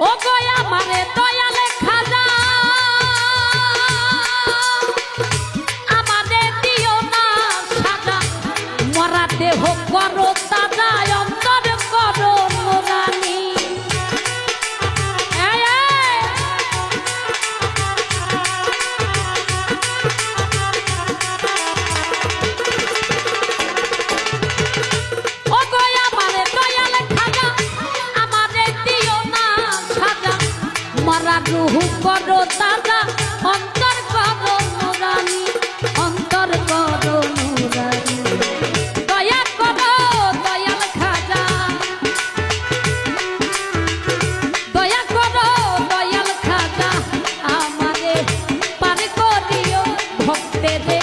ও গয়া মারে দয়ালে আমাদের দিও না সাজা। মরা দেহ করো মরা রুহ করো তাজা। অন্তর করো নুরানি, অন্তর করো নুরানি। দয়া করো, দয়াল খাজা। দয়া করো, দয়াল খাজা। আমারে পার করিও ভক্তেদের